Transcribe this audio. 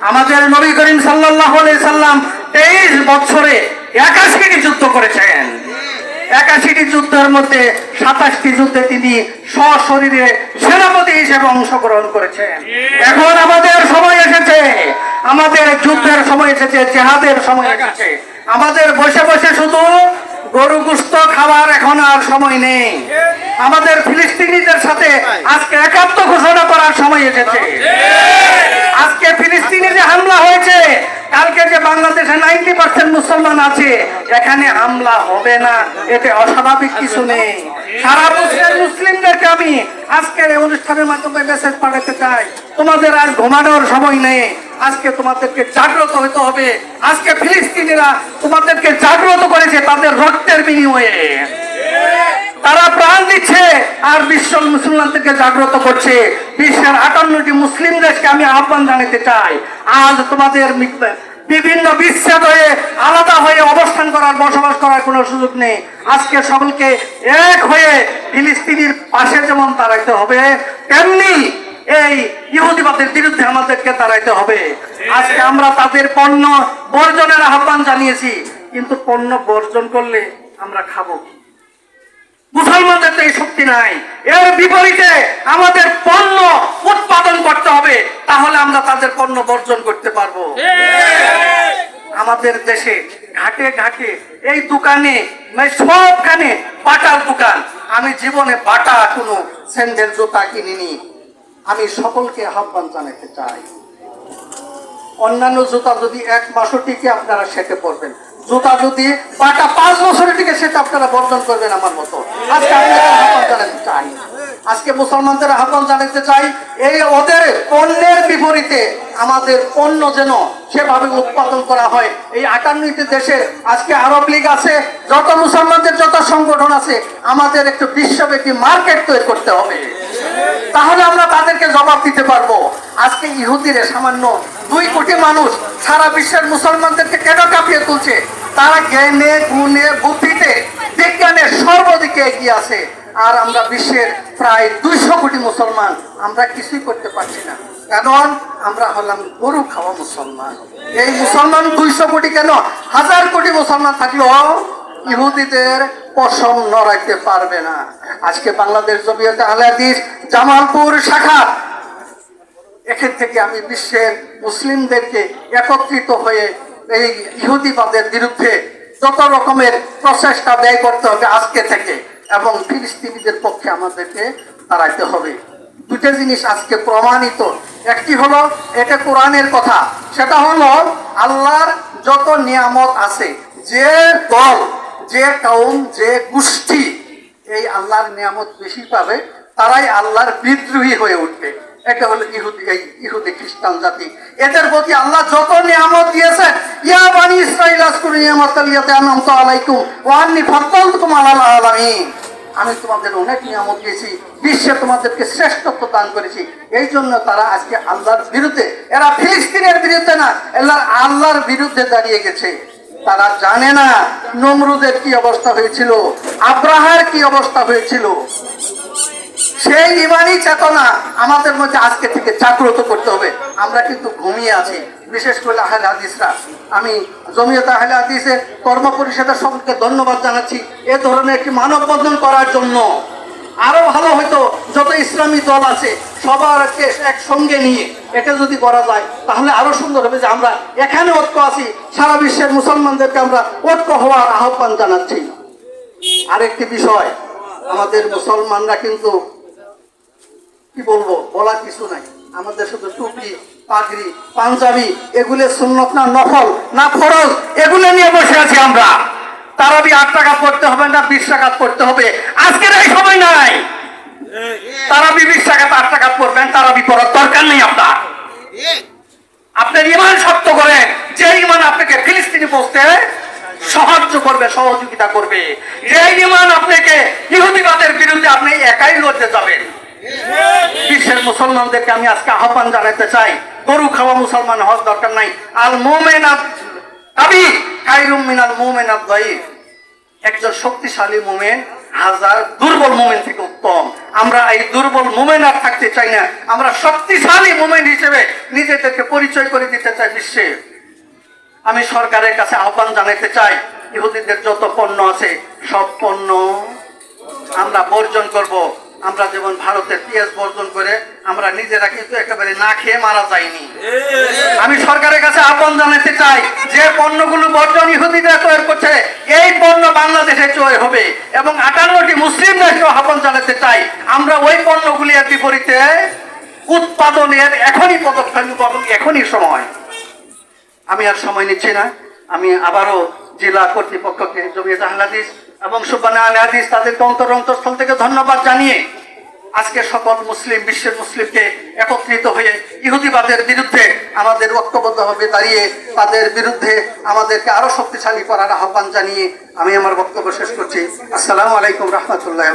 আমাদের নবী করিম সাল্লাহ সাল্লাম তেইশ বছরে একাশিটি যুদ্ধ করেছেন। একাশিটি যুদ্ধের মধ্যে সাতাশটি যুদ্ধে তিনি সশরীরে সেনাপতি হিসেবে অংশগ্রহণ করেছেন। এখন আমাদের সময় এসেছে। আমাদের যুদ্ধের সময় এসেছে, জেহাদের সময় এসেছে। আমাদের বসে বসে শুধু গরু গুস্ত খাওয়ার এখন আর সময় নেই। আমাদের ফিলিস্তিনিদের সাথে আজকে একাত্ম ঘোষণা করার সময় এসেছে। আজকে ফিলিস্তিনি যে হামলা হয়েছে, কালকে যে বাংলাদেশে নাইনটি পার্সেন্ট মুসলমান আছে, এখানে হামলা হবে না, এতে অস্বাভাবিক কিছু নেই। সারা মুসলিম, মুসলিমদেরকে আমি আজকের অনুষ্ঠানের মাধ্যমে মেসেজ পাঠাতে চাই। তোমাদের আর ঘুমানোর সময় নেই। আজকে তোমাদেরকে জাগ্রত হতে হবে। আজকে ফিলিস্তিনিরা তোমাদেরকে জাগ্রত করেছে তাদের রক্তের বিনিময়ে। তারা প্রাণ দিচ্ছে আর বিশ্ব মুসলমানদেরকে জাগ্রত করছে। বিশ্বের আটান্নটি মুসলিম দেশকে আমি আহ্বান জানাতে চাই। আজ তোমাদের বিভিন্ন বিচ্ছেদ হয়ে, আলাদা হয়ে অবস্থান করার, বসবাস করার কোনো সুযোগ নেই। আজকে সকলকে এক হয়ে ফিলিস্তিনির পাশে যেমন দাঁড়াইতে হবে, তেমনি এই ইহুদিবাদের বিরুদ্ধে আমাদেরকে দাঁড়াইতে হবে। আজকে আমরা তাদের পণ্য বর্জনের আহ্বান জানিয়েছি, কিন্তু পণ্য বর্জন করলে আমরা খাব মুসলমানদের তো এই শক্তি নাই। এর বিপরীতে আমাদের পণ্য উৎপাদন করতে হবে, তাহলে আমরা তাদের পণ্য বর্জন করতে পারব। আমাদের দেশে ঘাটে ঘাটে এই দোকানে মানে সবখানে বাটার দোকান। আমি জীবনে বাটা কোনো স্যান্ডেল, জুতা কিনিনি। আমি সকলকে আহ্বান জানাতে চাই। অন্যান্য জুতা যদি এক মাসও টিকে আপনারা সেটে পড়বেন জুতা যদি পাটা পাঁচ বছরের টিকে, সেটা আপনারা বর্জন করবেন আমার মতো। আজকে আহ্বান জানাতে চাই। আজকে মুসলমানদের আহ্বান জানাতে চাই, এই ওদের পণ্যের বিপরীতে আমাদের পণ্য যেন সেভাবে উৎপাদন করা হয়। এই আটান্নটি দেশে আজকে আরব লীগ আছে, যত মুসলমানদের যত সংগঠন আছে, আমাদের একটু বিশ্বব্যাপী মার্কেট তৈরি করতে হবে। তাহলে আমরা তাদেরকে জবাব দিতে পারব। আজকে ইহুদিরে সামান্য দুই কোটি মানুষ সারা বিশ্বের মুসলমানদেরকে কেন কাঁপিয়ে তুলছে? তারা জ্ঞানে, গুণে, বুদ্ধিতে বিজ্ঞানের সর্বদিকে এগিয়ে আছে। আর আমরা বিশ্বের প্রায় দুইশো কোটি মুসলমান, আমরা কিছুই করতে পারছি না। কারণ আমরা হলাম গরু খাওয়া মুসলমান। এই মুসলমান দুইশো কোটি কেন? হাজার কোটি মুসলমান থাকলেও ইহুদিদের পশম নড়াইতে পারবে না। আজকে বাংলাদেশ জমিয়তে আহলে হাদিস জামালপুর শাখা। এখান থেকে আমি বিশ্বের মুসলিমদেরকে একত্রিত হয়ে এই ইহুদিবাদের বিরুদ্ধে যত রকমের প্রচেষ্টা ব্যয় করতে হবে আজকে থেকে। এবং ফিলিস্তিনিদের পক্ষে আমাদেরকে দাঁড়াইতে হবে। দুটো জিনিস আজকে প্রমাণিত। একটি হলো, এটা কোরআনের কথা। সেটা হলো, আল্লাহর যত নিয়ামত আছে, যে দল, যে কাউম, যে গোষ্ঠী, এই আল্লাহর নিয়ামত বেশি পাবে, তারাই আল্লাহর বিদ্রোহী হয়ে উঠবে। এটা হলো ইহুদি ইহুদি খ্রিস্টান জাতি। এদের প্রতি আল্লাহ যত নিয়ামত দিয়েছেন, ইয়া বানি ইসরাইল আজকুরু নিয়ামাতাল্লিয়াতে আনামতু আলাইকুম, ওয়া আন্নী ফাদ্দালতুকুম আলাল আলামিন আমি তোমাদের অনেক নিয়ামত দিয়েছি, বিশ্বে তোমাদেরকে শ্রেষ্ঠত্ব দান করেছি। এই জন্য তারা আজকে আল্লাহর বিরুদ্ধে, এরা ফিলিস্তিনের বিরুদ্ধে না, এরা আল্লাহর বিরুদ্ধে দাঁড়িয়ে গেছে। তারা জানে না নমরুদের কি অবস্থা হয়েছিল আব্রাহার কি অবস্থা হয়েছিল। সেই ইমানি চেতনা আমাদের মধ্যে আজকে থেকে জাগ্রত করতে হবে। আমরা কিন্তু ঘুমিয়ে আছি। বিশেষ করে আহলে হাদিসরা আমি জমিয়ত আহলে হাদিসের কর্ম পরিষদের সকলকে ধন্যবাদ জানাচ্ছি এ ধরনের একটি মানব মানববন্ধন করার জন্য। আরও ভালো হয়তো যত ইসলামী দল আছে সবারকে একসঙ্গে নিয়ে এটা যদি করা যায়, তাহলে আরও সুন্দর হবে যে আমরা এখানে ঐক্য আছি, সারা বিশ্বের মুসলমানদেরকে আমরা ঐক্য হওয়ার আহ্বান জানাচ্ছি। আরেকটি বিষয়, আমাদের মুসলমানরা কিন্তু কি বলব? বলার কিছু নাই। আমাদের শুধু টুপি, পাগড়ি, পাঞ্জাবি, এগুলো সুন্নত না, নফল না ফরজ, এগুলো নিয়ে বসে আছি আমরা। তারাবি আট টাকা পড়তে হবে না, বিশ টাকা পড়তে হবে। আজকের এই সময় নাই। তারাবি বিশ টাকা, আট টাকা পড়বেন, তারাবি পড়ার দরকার নেই আপনার। আপনার ইমান শক্ত করে, যে ইমান আপনাকে ফিলিস্তিনি পৌঁছতে সাহায্য করবে, সহযোগিতা করবে, যে ইমান আপনাকে ইহুদিবাদের বিরুদ্ধে আপনি একাই লড়তে যাবেন। বিশ্বের মুসলমানদেরকে আমি আজকে আহ্বান জানাতে চাই, গরু খাওয়া মুসলমান হওয়ার দরকার নাই। আল মোমেনাত খাইরুম মিনাল মোমেনাত একজন শক্তিশালী মোমেন হাজার দুর্বল মোমেন থেকে উত্তম। আমরা এই দুর্বল মোমেন আর থাকতে চাই না। আমরা শক্তিশালী মোমেন হিসেবে নিজেদেরকে পরিচয় করে দিতে চাই বিশ্বে। আমি সরকারের কাছে আহ্বান জানাতে চাই, ইহুদিদের যত পণ্য আছে, সব পণ্য আমরা বর্জন করব। আমরা যেমন ভারতের পেঁয়াজ বর্জন করে আমরা নিজেরা কিন্তু একেবারে না খেয়ে মারা যাইনি। আমি সরকারের কাছে আপন জানাতে চাই যে পণ্যগুলো বর্জন ইহুদিরা তৈরি করছে এই পণ্য বাংলাদেশে তৈরি হবে এবং আটান্নটি মুসলিম দেশকে আপন জানাতে চাই। আমরা ওই পণ্যগুলি এর বিপরীতে উৎপাদনের এখনই পদক্ষেপ নিব এবং এখনই সময়। আমি আর সময় নিচ্ছি না। আমি আবারও জেলা কর্তৃপক্ষকে জমিয়ত আহলাদিস এবং সুবানা আল হাদিস তাদেরকে অন্তর অন্তঃস্থল থেকে ধন্যবাদ জানিয়ে আজকে সকল মুসলিম, বিশ্বের মুসলিমকে একত্রিত হয়ে ইহুদিবাদের বিরুদ্ধে আমাদের ঐক্যবদ্ধভাবে দাঁড়িয়ে, তাদের বিরুদ্ধে আমাদেরকে আরও শক্তিশালী করার আহ্বান জানিয়ে আমি আমার বক্তব্য শেষ করছি। আসসালামু আলাইকুম রহমতুল্লাহ